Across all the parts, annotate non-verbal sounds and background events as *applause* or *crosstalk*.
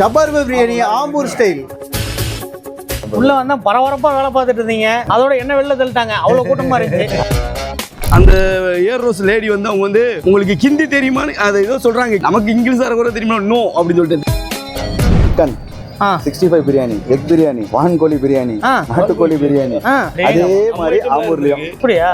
Jabbar biryani Ambur style உள்ள வந்தா பரபரப்பா வேலை பார்த்துட்டு இருந்தீங்க. அதோட என்ன வெளில தள்ளிட்டாங்க? அவ்வளவு கூட்டமா இருந்துச்சு. அந்த ஏர் ரோஸ் லேடி வந்து அவங்க வந்து உங்களுக்கு ஹிந்தி தெரியுமான்னு? அதை ஏதோ சொல்றாங்க. நமக்கு இங்கிலீஷ் கூட தெரியுமா? நோ அப்படின்னு சொல்லிட்டு. Sixty five biryani egg biryani வான் கோழி பிரியாணி ஆ. நாட்டுக்கோழி பிரியாணி அதே மாதிரி ஆம்பூர்லயும் அப்படியா?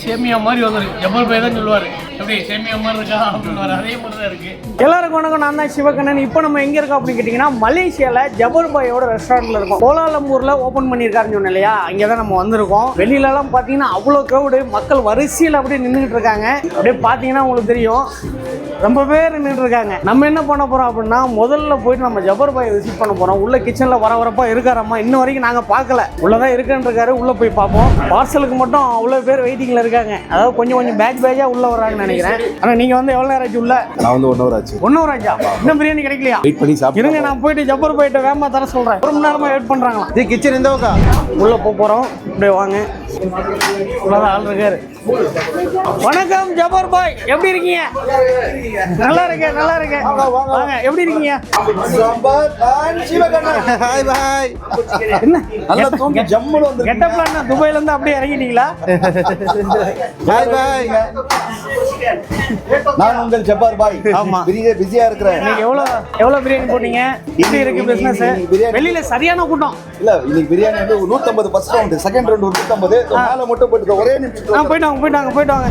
சேமியா மாதிரி வந்துருக்கு. ஜப்பல் பை தான் சொல்லுவாரு. எப்படி? சேமியா மாதிரி இருக்கா? அப்படின்னு அதே மாதிரி தான் இருக்கு. எல்லாருக்கும் வணக்கம். நான் தான் சிவகண்ணன் இப்போ நம்ம எங்க இருக்கோம் அப்படின்னு கேட்டிங்கன்னா மலேசியால ஜபர் பாயோட ரெஸ்டாரண்ட்ல இருக்கோம். கோலாலம்பூர்ல ஓபன் பண்ணியிருக்காருன்னு சொன்னேன் இல்லையா? அங்கே தான் நம்ம வந்திருக்கோம். வெளியிலலாம் பார்த்தீங்கன்னா அவ்வளோ க்ரௌடு மக்கள் வரிசையில் அப்படியே நின்றுட்டு இருக்காங்க. அப்படியே பார்த்தீங்கன்னா உங்களுக்கு தெரியும். ரொம்ப பேர் நின்றுட்டு இருக்காங்க நம்ம என்ன பண்ண போறோம் அப்படின்னா முதல்ல போயிட்டு நம்ம ஜபர் பாய் விசிட் பண்ண போறோம். உள்ள கிச்சன்ல வர வரப்பா இருக்காரம்மா. இன்ன வரைக்கும் நாங்க பார்க்கல. உள்ளதான் இருக்குன்னு இருக்காரு உள்ள போய் பார்ப்போம். பார்சலுக்கு மட்டும் அவ்வளோ பேர் வெயிட்டிங்ல இருக்காங்க. அதாவது கொஞ்சம் கொஞ்சம் பேட்ச் பேட்சா உள்ள வர்றாங்கன்னு நினைக்கிறேன். ஆனா நீங்க வந்து எவ்வளோ நேரம் ஆச்சு உள்ள? நான் வந்து ஒன் ஹவர் ஆச்சு. ஒன்றும் ராஜா இன்னும் பிரியாணி கிடைக்கலையா? வெயிட் பண்ணி சாப்பிட்டு இருங்க நான் போயிட்டு ஜப்பர் போயிட்டு வேகமா தர சொல்றேன். ஒரு மணி நேரமா வெயிட் பண்றாங்களா இது கிச்சன் இந்த உள்ள போக போறோம். அப்படியே வாங்க. ஆள் இருக்காரு. வணக்கம் ஜபர் பாய். எப்படி இருக்கீங்க? நல்லா இருக்கேன் நல்லா இருக்கேன். வாங்க எப்படி இருக்கீங்க? ஹாய் பாய் என்ன? நல்லா தூங்கி ஜம்முன்னு வந்து கெட்டப்ல என்ன துபாயில இருந்து அப்படியே இறங்கிட்டீங்களா? ஹாய் பாய் நான் உங்கள் ஜப்பார் பாய். ஆமா. பிரியா பிஸியா இருக்கிறேன். இன்னைக்கு எவ்வளவு எவ்வளவு பிரியாணி போட்டீங்க? எப்படி இருக்கு பிசினஸ் வெளியில சரியான கூட்டம். இல்ல இன்னைக்கு பிரியாணி வந்து நூத்தம்பது ஃபர்ஸ்ட் ரவுண்ட் செகண்ட் ரவுண்ட் ஒரு நூத்தம்பது மேல மட்டும் போட்டு ஒரே நிமிஷம் போயிட்டு வாங்க போயிட்டு வாங்க போயிட்டு வாங்க.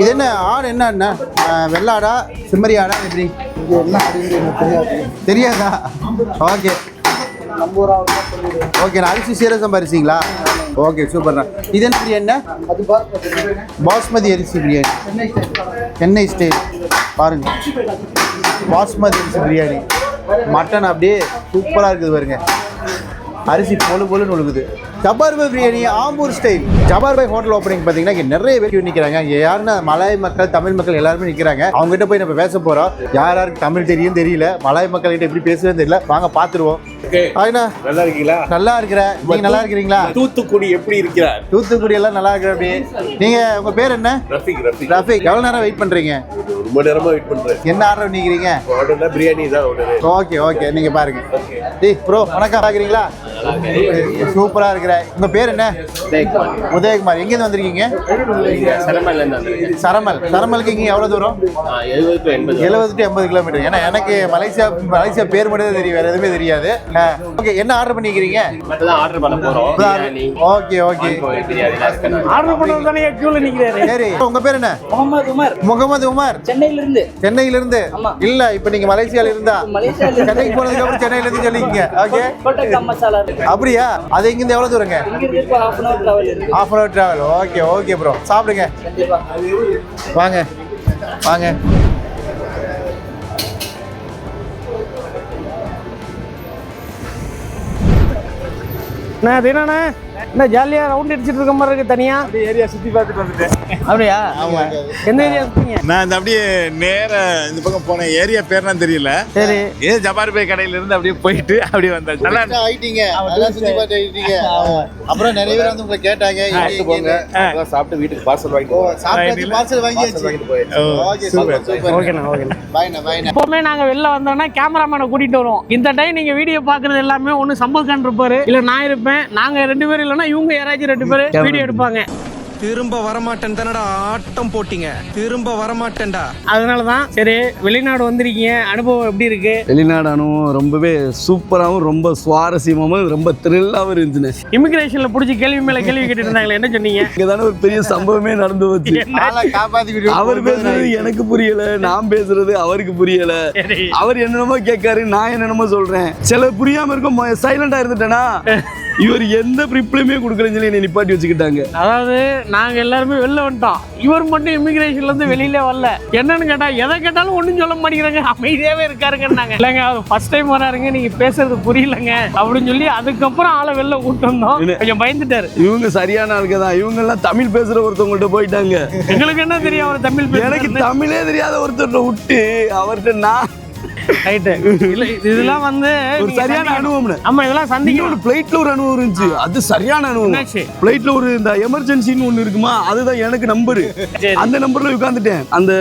இது என்ன ஆடு என்ன என்ன? வெள்ளாடா செம்மறி ஆடா எப்படி? தெரியாது? ஓகே. ஓகே அரிசி சீரகம் அரிசிங்களா? ஓகே சூப்பர்ண்ணா இது என்ன பிரியாணி அது பாஸ்மதி அரிசி பிரியாணி. சென்னை ஸ்டைல். பாருங்க. பாஸ்மதி அரிசி பிரியாணி. மட்டன் அப்படியே சூப்பராக இருக்குது பாருங்க. அரிசி பொழு பொழுன்னு ஒழுகுது. Jabbar Bhai biryani Ambur style. Jabbar Bhai hotel opening பார்த்தீங்கன்னா இங்கே நிறைய பேர் நிற்கிறாங்க இங்கே யாருன்னா மலாய் மக்கள் தமிழ் மக்கள் எல்லாருமே நிற்கிறாங்க அவங்ககிட்ட போய் நம்ம பேச போகிறோம் யார் யாருக்கு தமிழ் தெரியும் தெரியல. மலாய் மக்கள் கிட்ட எப்படி பேசுவேன்னு தெரியல. வாங்க பார்த்துருவோம். நல்லா இருக்கீங்களா? நல்லா இருக்கிறேன். நீங்க நல்லா இருக்கிறீங்களா? தூத்துக்குடி எப்படி இருக்கிறார்? தூத்துக்குடி எல்லாம் நல்லா இருக்கிற அப்படி நீங்க உங்க பேர் என்ன? ரஃபிக் ரஃபிக். ரஃபிக். எவ்வளவு நேரம் வெயிட் பண்றீங்க? ரொம்ப நேரமா வெயிட் பண்றேன். என்ன ஆர்டர் ஆர்டர்னா பிரியாணி தான் ஓகே ஓகே. நீங்க பாருங்க. ப்ரோ வணக்கம். பாக்குறீங்களா சூப்பரா இருக்கிற உங்க பேர் என்ன? உதயகுமார். எங்க இருந்து வந்திருக்கீங்க சரமல். சரமலுக்கு இங்க எவ்வளவு தூரம்? எழுபது டு எண்பது கிலோமீட்டர். ஏன்னா எனக்கு மலேசியா மலேசியா பேர் மட்டும் தான் தெரியும். வேற எதுவுமே தெரியாது. ஓகே என்ன ஆர்டர் பண்ணிக்கிறீங்க? ஆர்டர் பண்ண போறோம். ஓகே ஓகே ஆர்டர் பண்ணது தானே கியூல நிக்கிறாரு. சரி உங்க பேர் என்ன? முகமது உமர். முகமது உமர். சென்னையில இருந்து சென்னையில இருந்து இல்ல இப்ப நீங்க மலேசியால இருந்தா. மலேசியால. சென்னைக்கு போனதுக்கு அப்புறம் சென்னையில இருந்து சொல்லிக்கீங்க ஓகே மசாலா அப்படியா? அது இங்க இருந்து எவ்வளவு தூரங்க? Half an hour travel okay okay bro சாப்பிடுங்க. கண்டிப்பா. வாங்க. வாங்க. நான் அது என்னண்ணே? என்ன ஜாலியா ரவுண்ட் அடிச்சிட்டு இருக்க மாதிரி இருக்கு தனியா? ஏரியா சுத்தி பார்த்துட்டு வந்துட்டேன். அப்படியா? எந்த ஏரியா இருக்கீங்க? நான் இந்த அப்படியே நேர இந்த பக்கம் போன ஏரியா பேர்லாம் தெரியல. சரி. ஏ ஜபார் பே கடையில இருந்து அப்படியே போயிட்டு அப்படியே வந்தாச்சு நல்லா. ஆயிட்டீங்க. நல்லா சுத்தி பார்த்து ஆயிட்டீங்க. அப்புறம் நிறைய பேர் வந்து உங்களை கேட்டாங்க. எங்க, போங்க சாப்பிட்டு வீட்டுக்கு பார்சல் வாங்கிட்டு. சாப்பிட்டாச்சு பார்சல் வாங்கியாச்சு. Okay super. சூப்பர் ஓகேண்ணா ஓகேண்ணா பாய்ண்ணா பாய்ண்ணா எப்பவுமே நாங்க வெளில வந்தோம்னா கேமராமேனை கூட்டிட்டு வருவோம். இந்த டைம் நீங்க வீடியோ பாக்குறது எல்லாமே ஒண்ணு சம்பல் கான் இருப்பாரு. இல்ல நான் இருப்பேன். நாங்க ரெண்டு பேரும் இல்லைன்னா இவங்க யாராச்சும் ரெண்டு பேரும் வீடியோ எடுப்பாங்க. திரும்ப வரமாட்டேன் தானடா ஆட்டம் போட்டீங்க. திரும்ப வரமாட்டேன்டா. அதனால தான் சரி வெளிநாடு வந்திருக்கீங்க அனுபவம் எப்படி இருக்கு? வெளிநாடு அனுபவம் ரொம்பவே சூப்பராகவும் ரொம்ப சுவாரஸ்யமாகவும் ரொம்ப த்ரில்லாகவும் இருந்துச்சுண்ணே. இமிகிரேஷன்ல புடிச்சு கேள்வி மேல கேள்வி கேட்டுட்டு இருந்தாங்களே என்ன சொன்னீங்க? இங்கே தானே ஒரு பெரிய சம்பவமே நடந்து விட்டு அவர் பேசுறது எனக்கு புரியல நான் பேசுறது அவருக்கு புரியல. அவர் என்னென்னமோ கேட்காரு நான் என்னென்னமோ சொல்றேன். சில புரியாம இருக்கும் சைலண்டா இருந்துட்டேனா? இவர் எந்த ரிப்ளையுமே கொடுக்கலன்னு சொல்லி என்னை நிப்பாட்டி வச்சுக்கிட்டாங்க. அதாவது நாங்க எல்லாருமே வெளில வந்துட்டோம். இவர் மட்டும் இமிகிரேஷன்ல இருந்து வெளியில வரல. என்னன்னு கேட்டா எதை கேட்டாலும் ஒண்ணும் சொல்ல மாட்டேங்கிறாங்க. அமைதியாவே இருக்காருங்கன்னாங்க. இல்லைங்க அவர் ஃபர்ஸ்ட் டைம் வராருங்க. நீங்க பேசுறது புரியலங்க. அப்படின்னு சொல்லி அதுக்கப்புறம் ஆளை வெளில கூட்டு வந்தோம். கொஞ்சம் பயந்துட்டாரு. இவங்க சரியான ஆளுங்க தான். இவங்க எல்லாம் தமிழ் பேசுற ஒருத்தவங்கள்ட்ட போயிட்டாங்க. எங்களுக்கு என்ன தெரியும் அவர் தமிழ் எனக்கு தமிழே தெரியாத ஒருத்தர் விட்டு அவர்கிட்ட நான் ரைட்டு இதெல்லாம் வந்து ஒரு சரியான. அனுபவம்னு. ஆமா இதெல்லாம் சந்திக்கணும். பிளைட்ல ஒரு அனுபவம் இருந்துச்சு. அது சரியான அனுபவம்? பிளைட்ல ஒரு இந்த எமர்ஜென்சின்னு ஒண்ணு இருக்குமா? அதுதான் எனக்கு நம்பர். அந்த நம்பர்ல உட்காந்துட்டேன் அந்த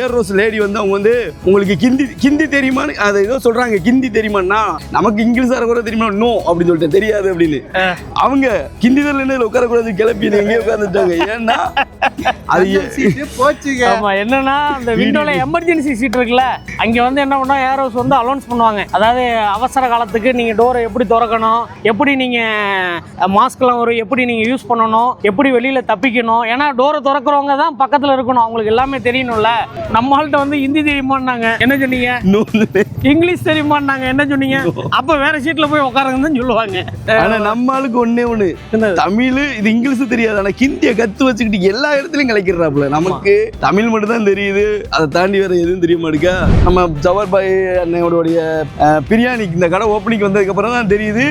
ஏர் ரோஸ் லேடி வந்து அவங்க வந்து உங்களுக்கு கிந்தி கிந்தி தெரியுமான்னு அதை ஏதோ சொல்றாங்க. கிந்தி தெரியுமான்னா நமக்கு இங்கிலீஷ் கூட தெரியுமா? நோ அப்படின்னு சொல்லிட்டேன். தெரியாது அப்படின்னு. அவங்க கிந்தி தெரியல உட்கார கூடாது கிளப்பி எங்கே உட்காந்துட்டாங்க ஏன்னா அது போச்சுங்க. ஆமா என்னன்னா அந்த விண்டோல எமர்ஜென்சி சீட் இருக்குல்ல அங்க வந்து என்ன பண்ணா ஏர் ஹவுஸ் வந்து அலௌன்ஸ் பண்ணுவாங்க. அதாவது அவசர காலத்துக்கு நீங்க டோரை எப்படி திறக்கணும் எப்படி நீங்க மாஸ்க்லாம் வரும் எப்படி நீங்க யூஸ் பண்ணணும் எப்படி வெளியில தப்பிக்கணும். ஏன்னா டோரை திறக்கிறவங்க தான் பக்கத்துல இருக்கணும். அவங்களுக்கு எல்லாமே தெரியணும்ல. நம்மள்ட்ட வந்து ஹிந்தி தெரியுமான்னாங்க. என்ன சொன்னீங்க. இங்கிலீஷ் தெரியுமான்னாங்க. என்ன சொன்னீங்க? அப்ப வேற சீட்ல போய் உட்காருங்கன்னு சொல்லுவாங்க. ஆனா நம்ம ஆளுக்கு ஒண்ணே ஒண்ணு. என்னது? தமிழ் இது இங்கிலீஷ் தெரியாது. ஆனா ஹிந்தியை கத்து வச்சுக்கிட்டு எல்லா இடத்துலயும் கலைக்கிறாப்புல நமக்கு தமிழ் மட்டும் தான் தெரியுது. அதை தாண்டி வேற எதுவும் தெரிய மாட்டேங்க நம்ம ஜவஹர் பாய் அன்னையோடைய பிரியாணி இந்த கடை ஓப்பனிங் வந்ததுக்கு அப்புறம் தான் தெரியுது.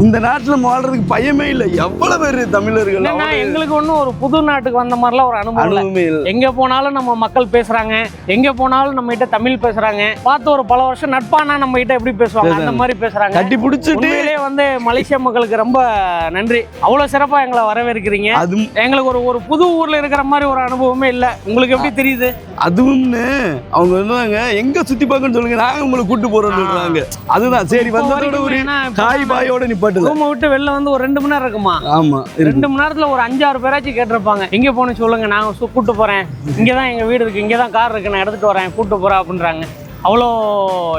இந்த நாட்டுல வாழ்றதுக்கு பயமே இல்லை. எவ்வளவு பேர் தமிழர்கள் எங்களுக்கு ஒன்றும் ஒரு புது நாட்டுக்கு வந்த மாதிரிலாம் ஒரு அனுபவம் இல்லை. எங்க போனாலும் நம்ம மக்கள் பேசுறாங்க. எங்க போனாலும் நம்ம கிட்ட தமிழ் பேசுறாங்க. பார்த்து ஒரு பல வருஷம் நட்பானா நம்ம கிட்ட எப்படி பேசுவாங்க? அந்த மாதிரி பேசுறாங்க. கட்டி பிடிச்சிட்டு வந்து மலேசியா மக்களுக்கு ரொம்ப நன்றி. அவ்வளவு சிறப்பா எங்களை வரவேற்கிறீங்க. அது எங்களுக்கு ஒரு ஒரு புது ஊர்ல இருக்கிற மாதிரி ஒரு அனுபவமே இல்ல. உங்களுக்கு எப்படி தெரியுது? அதுவும்னு அவங்க சொன்னாங்க எங்க சுத்தி பார்க்கணும்னு சொல்லுங்க. நாங்க உங்களை கூட்டு போறோம்னு சொல்றாங்க. அதுதான். சரி வந்ததோட ஒரு காய் பாயோட நிப்பாட்டுல ரூமை விட்டு வெளில வந்து ஒரு ரெண்டு மணி நேரம் இருக்குமா? ஆமா ரெண்டு மணி நேரத்துல ஒரு அஞ்சாறு பேராச்சும் கேட்டிருப்பாங்க. எங்க போகணும் சொல்லுங்க நான் கூட்டு போறேன். இங்க தான் எங்க வீடு இருக்கு இங்க தான் கார் இருக்கு நான் எடுத்துட்டு வரேன் கூட்டு போறேன் அப்படின்றாங்க. அவ்வளோ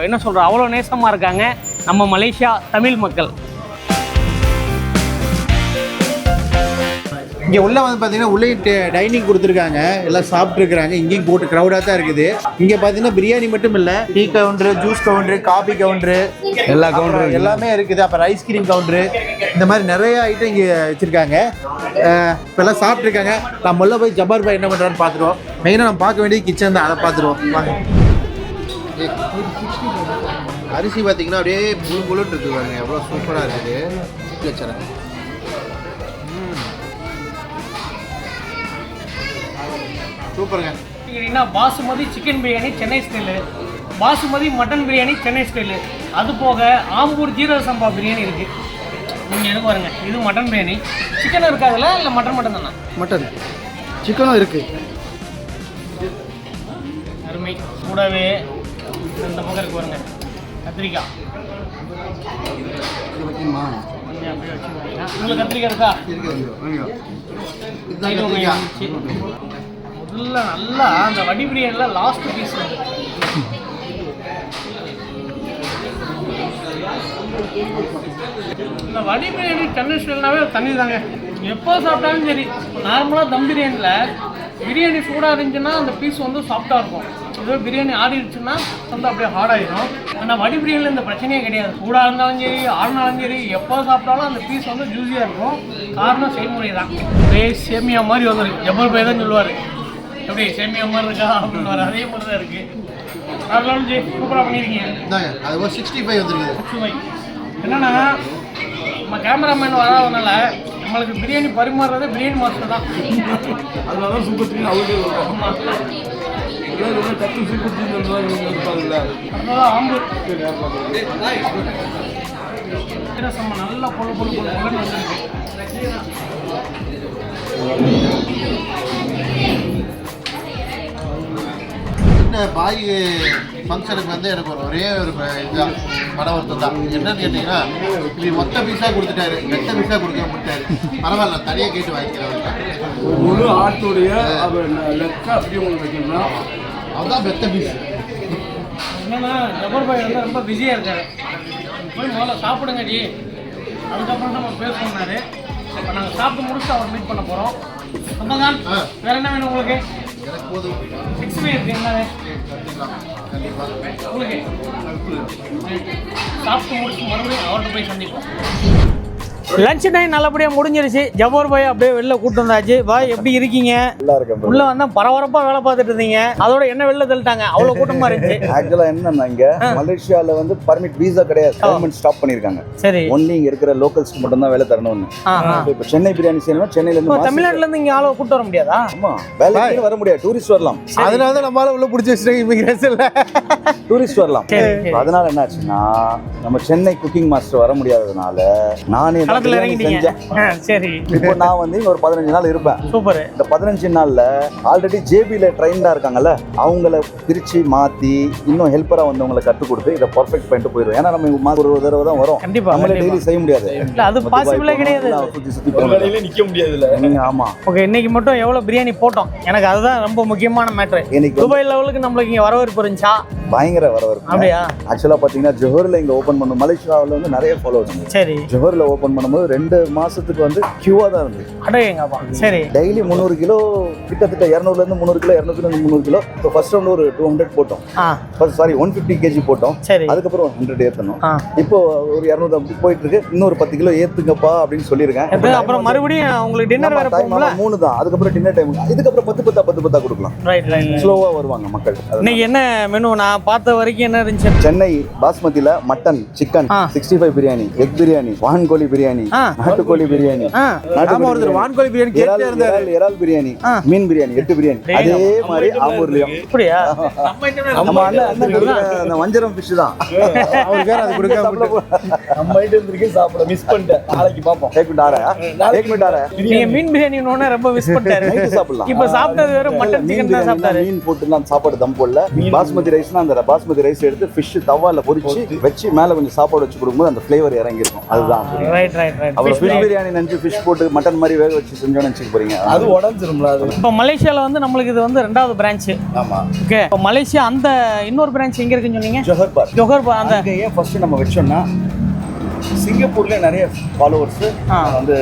என்ன சொல்ற அவ்வளோ நேசமா இருக்காங்க நம்ம மலேசியா தமிழ் மக்கள். இங்கே உள்ள வந்து பார்த்தீங்கன்னா உள்ளே டைனிங் கொடுத்துருக்காங்க. எல்லாம் சாப்பிட்ருக்குறாங்க இங்கேயும் போட்டு க்ரௌடாக தான் இருக்குது. இங்கே பார்த்தீங்கன்னா பிரியாணி மட்டும் இல்லை tea counter juice counter coffee counter எல்லா கவுண்டரும். எல்லாமே இருக்குது. அப்புறம் ஐஸ்கிரீம் கவுண்டரு இந்த மாதிரி நிறைய ஐட்டம் இங்கே வச்சுருக்காங்க. இப்போ எல்லாம் சாப்பிட்ருக்காங்க நம்ம உள்ள போய் ஜப்பார் பாய் என்ன பண்ணுறான்னு பார்த்துருவோம். மெயினாக நம்ம பார்க்க வேண்டியது கிச்சன் தான். அதை பார்த்துருவோம். வாங்க. அரிசி பார்த்தீங்கன்னா அப்படியே புழு புழுன்னு இருக்குது பாருங்க. எவ்வளோ சூப்பராக இருக்குது. வச்சுறேன் சூப்பருங்க. பார்த்தீங்கன்னா basmati chicken biryani Chennai style basmati mutton biryani Chennai style அது போக ஆம்பூர் ஜீரக சம்பா பிரியாணி இருக்கு. நீங்கள் எனக்கு பாருங்க. இது மட்டன் பிரியாணி சிக்கன் இருக்காதுல்ல இல்லை மட்டன் மட்டும் தானே? மட்டன் சிக்கனும் இருக்குது அருமை. கூடவே இந்த பக்கம் இருக்கு பாருங்க. கத்திரிக்காய். உங்களுக்கு கத்திரிக்காய் இருக்கா? இல்லை நல்லா அந்த வடி பிரியாணியில் லாஸ்ட் பீஸ் வந்து. இந்த வடி பிரியாணி சென்னை தண்ணி தாங்க. எப்போ சாப்பிட்டாலும் சரி நார்மலாக தம் பிரியாணியில் பிரியாணி சூடாக இருந்துச்சுன்னா அந்த பீஸ் வந்து சாஃப்டாக இருக்கும். இதே பிரியாணி ஆடிடுச்சுன்னா வந்து அப்படியே ஹார்டாயிடும் ஆனால் வடி பிரியாணியில் இந்த பிரச்சனையே கிடையாது. சூடாக இருந்தாலும் சரி ஆடினாலும் சரி எப்போ சாப்பிட்டாலும் அந்த பீஸ் வந்து ஜூஸியாக இருக்கும். காரணம் செய்முறை தான். அப்படியே சேமியா மாதிரி வந்துருக்கு. ஜபல் பை தான் சொல்லுவார். எப்படி சேமியா மாதிரி இருக்கா? அப்படின்னு அதே மாதிரி தான் இருக்குது அதனாலும் சரி சூப்பராக பண்ணியிருக்கீங்க அது ஒரு சிக்ஸ்டி ஃபைவ் வந்துருக்குது. சுவை. என்னன்னா நம்ம கேமராமேன் வராதனால நம்மளுக்கு பிரியாணி பரிமாறுறதே பிரியாணி மாஸ்டர் தான். அதனால சூப்பர் த்ரீ அவருக்கு டக்கு சூப்பர் த்ரீ இருப்பாங்கல்ல. அதனால ஆம்பூர் சீரசம்ம நல்லா பொழு பொழு பொழு பொழுன்னு வந்திருக்கு. சின்ன பாய் ஃபங்க்ஷனுக்கு வந்து எனக்கு ஒரு ஒரே ஒரு இதுதான் மன வருத்தம் தான். என்னன்னு கேட்டிங்கன்னா இப்படி மொத்த பீஸாக கொடுத்துட்டாரு. வெட்ட பீஸாக கொடுக்க முடிட்டாரு பரவாயில்ல தனியாக கேட்டு வாங்கிக்கிறேன் முழு ஆட்டுடைய லெக்க அப்படியே உங்களுக்கு வைக்கணும் அதுதான் வெத்த பீஸ் என்னன்னா ஜபர் பாய் வந்து ரொம்ப பிஸியாக இருக்காரு. போய் முதல்ல சாப்பிடுங்க ஜி அதுக்கப்புறம் நம்ம பேசணும்னாரு. இப்போ நாங்கள் சாப்பிட்டு முடிச்சுட்டு அவர் மீட் பண்ண போகிறோம் அப்பதான் ஆ. வேற என்ன வேணும் உங்களுக்கு? எனக்கு போதும். சிக்ஸ் வே இருக்கு என்ன கண்டிப்பாக உங்களுக்கு சாப்பிட்டு முடிச்சு மறுபடியும் அவர்கிட்ட போய் சந்திப்போம் லஞ்ச் டைம் நல்லபடியா முடிஞ்சிருச்சு. ஜபோர் பாய் அப்படியே வெளில கூட்டு வந்தாச்சு. பாய் எப்படி இருக்கீங்க? நல்லா இருக்கேன் உள்ள வந்தா பரபரப்பா வேலை பார்த்துட்டு இருந்தீங்க. அதோட என்ன வெளில தள்ளிட்டாங்க? அவ்வளவு *laughs* கூட்டமா இருந்துச்சு. ஆக்சுவலா என்னன்னா இங்க மலேசியால வந்து பர்மிட் வீசா கிடையாது. கவர்மெண்ட் ஸ்டாப் பண்ணிருக்காங்க. சரி. ஒன்லி இங்க இருக்கிற லோக்கல்ஸ்க்கு மட்டும் தான் வேலை தரணும்னு. இப்ப சென்னை பிரியாணி செய்யணும் சென்னையில இருந்து தமிழ்நாட்டுல இருந்து இங்க ஆளை கூட்டு வர முடியாதா? ஆமா. வேலைக்கு வர முடியாது. டூரிஸ்ட் வரலாம். அதனால தான் நம்மளால உள்ள பிடிச்சி வச்சிருக்கேன் இமிகிரேஷன்ல டூரிஸ்ட் வரலாம். அதனால என்ன ஆச்சுன்னா நம்ம சென்னை குக்கிங் மாஸ்டர் வர முடியாததுனால நானே களத்துல இறங்கிட்டீங்க. சரி. இப்போ நான் வந்து இங்க ஒரு பதினஞ்சு நாள் இருப்பேன். சூப்பர். இந்த பதினஞ்சு நாள்ல ஆல்ரெடி ஜேபியில் ட்ரைன்டா இருக்காங்கல்ல அவங்கள பிரிச்சு மாத்தி இன்னும் ஹெல்ப்பரா வந்தவங்களை கற்றுக் கொடுத்து இதை பர்ஃபெக்ட் பண்ணிட்டு போயிடுவோம் ஏன்னா நம்ம ஒரு தடவை தான் வரும். கண்டிப்பா நம்மளே. டெய்லி செய்ய முடியாது. இல்ல அது பாசிபிளே கிடையாது. சுத்தி சுத்தி நிக்க முடியாதுல்ல. ம், ஆமா. ஓகே இன்னைக்கு மட்டும் எவ்வளவு பிரியாணி போட்டோம்? எனக்கு அதுதான் ரொம்ப முக்கியமான மேட்ரு இன்னைக்கு துபாய் லெவலுக்கு நம்மளுக்கு இங்க வரவேற்பு இருந்துச்சா? பயங்கர வரவேற்பு. அப்படியா? ஆக்சுவலா பாத்தீங்கன்னா ஜோஹர்ல இங்க ஓபன் பண்ணும். மலேசியாவில் வந்து நிறைய ஃபாலோவர்ஸ் சரி. ஜோஹர்ல ஓபன் பண்ணும்போது ரெண்டு மாசத்துக்கு வந்து கியூவா தான் இருந்துச்சு அடேங்கப்பா. சரி. டெய்லி முந்நூறு கிலோ கிட்டத்தட்ட இரநூறுல இருந்து முந்நூறு கிலோ இரநூறுல இருந்து முந்நூறு கிலோ. இப்போ ஃபர்ஸ்ட் ரவுண்ட் ஒரு டூ ஹண்ட்ரட் போட்டோம். ஆ. சாரி ஒன் ஃபிஃப்டி கேஜி போட்டோம். சரி. அதுக்கப்புறம் ஹண்ட்ரட் ஏற்றணும் இப்போ ஒரு இரநூறு போயிட்டு இருக்கு இன்னொரு பத்து கிலோ ஏத்துங்கப்பா அப்படின்னு சொல்லியிருக்கேன். அப்புறம் மறுபடியும் உங்களுக்கு டின்னர் வேற டைம் போகும்ல. மூணு தான். அதுக்கப்புறம் டின்னர் டைம் இதுக்கப்புறம் பத்து பத்தா பத்து பத்தா கொடுக்கலாம். ரைட் ரைட் ஸ்லோவா வருவாங்க மக்கள். இன்னைக்கு என்ன மெனு நான் பார்த்த வரைக்கும் என்ன இருந்துச்சு? Chennai பாஸ்மதியில mutton chicken. Sixty five biryani egg biryani வான் கோழி பிரியாணி நாட்டுக்கோழி பிரியாணி நாம ஒருத்தர் வான்கோழி பிரியாணி கேட்டே இருந்தாரு இறால் பிரியாணி மீன் பிரியாணி எட்டு பிரியாணி. அதே மாதிரி ஆம்பூர்லயும் அப்படியா நம்ம அண்ணன் அந்த வஞ்சரம் ஃபிஷ் தான். அவர் பேர் அது கொடுக்க நம்ம வீட்டு இருந்திருக்கு சாப்பிட மிஸ் பண்ணிட்டேன். நாளைக்கு பாப்போம். ஏக் மினிட் ஆற ஏக் நீங்க மீன் பிரியாணி ஒண்ணு ரொம்ப மிஸ் பண்ணிட்டாரு. சாப்பிடலாம். இப்ப சாப்பிட்டது வேற மட்டன் சிக்கன் தான் சாப்பிட்டாரு. மீன் போட்டு தான் சாப்பாடு தம் போடல. பாஸ்மதி ரைஸ்னா அந்த பாஸ்மதி ரைஸ் எடுத்து ஃபிஷ் தவால பொரிச்சு வச்சு மேல கொஞ்சம் சாப்பாடு வச்சு கொடுக்கும்போது அந்த ஃப்ளேவர் இறங்கிருக்கும் அதுதான். ரைட் அப்புறம் ஃபிஷ் பிரியாணி நினைச்சு ஃபிஷ் போட்டு மட்டன் மாதிரி வேக வச்சு செஞ்சோன்னு நினைச்சுக்க போறீங்க. அது உடஞ்சிரும்ல அது? இப்போ மலேசியால வந்து நம்மளுக்கு இது வந்து ரெண்டாவது பிரான்ச் ஆமா. ஓகே இப்போ மலேசியா அந்த இன்னொரு பிரான்ச் எங்க இருக்குன்னு சொன்னீங்க? ஜொஹர் பார் ஜொஹர் அந்த ஃபர்ஸ்ட் நம்ம வச்சோம்னா சிங்கப்பூர்ல நிறைய ஃபாலோவர்ஸ். வந்து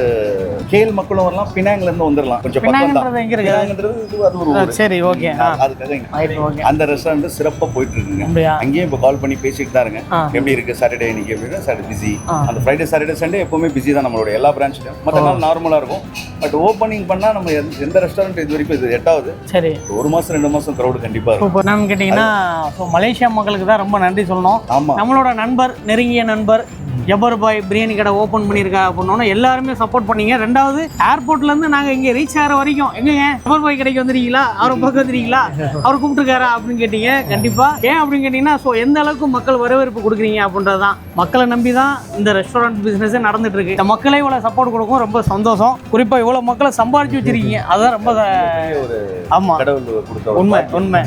கேல் மக்களும் வரலாம் பினாங்ல இருந்து வந்துடலாம் கொஞ்சம் பக்கம் தான். அது ஒரு. சரி ஓகே. அதுக்காக அந்த ரெஸ்டாரண்ட் சிறப்பா போயிட்டு இருக்குங்க அங்கேயும் இப்போ கால் பண்ணி பேசிட்டு தான் இருங்க. எப்படி இருக்கு சாட்டர்டே இன்னைக்கு எப்படி சாட்டர்டே பிஸி. அந்த ஃப்ரைடே சாட்டர்டே சண்டே எப்பவுமே பிஸி தான் நம்மளோட எல்லா பிரான்ச்லையும் மற்ற நாள் நார்மலா இருக்கும். பட் ஓப்பனிங் பண்ணா நம்ம எந்த- ரெஸ்டாரண்ட் இது வரைக்கும் இது எட்டாவது. சரி. ஒரு மாசம் ரெண்டு மாசம் க்ரௌடு கண்டிப்பா இருக்கும். இப்போ என்னன்னு கேட்டிங்கன்னா மலேசியா மக்களுக்கு தான் ரொம்ப நன்றி சொல்லணும். நம்மளோட நண்பர் நெருங்கிய நண்பர் ஜபர் பாய் பிரியாணி கடை ஓப்பன் பண்ணியிருக்கா அப்படின்னோன்னா எல்லாருமே சப்போர்ட் பண்ணீங்க. ரெண்டாவது ஏர்போர்ட்ல இருந்து நாங்கள் இங்கே ரீச் ஆகிற வரைக்கும் எங்கங்க? ஜபர் பாய் கடைக்கு வந்துருக்கீங்களா? அவரை பார்க்க வந்துருக்கீங்களா? அவர் கூப்பிட்டுருக்காரா அப்படின்னு கேட்டீங்க. கண்டிப்பா. ஏன் அப்படின்னு கேட்டிங்கன்னா ஸோ எந்த அளவுக்கு மக்கள் வரவேற்பு கொடுக்குறீங்க அப்படின்றது தான் மக்களை நம்பி தான் இந்த ரெஸ்டாரண்ட் பிஸ்னஸே நடந்துட்டு இருக்கு இந்த மக்களே இவ்வளோ சப்போர்ட் கொடுக்கும் ரொம்ப சந்தோஷம். குறிப்பாக இவ்வளோ மக்களை சம்பாரிச்சு வச்சிருக்கீங்க. அதுதான் ரொம்ப ஆமாம் உண்மை. உண்மை.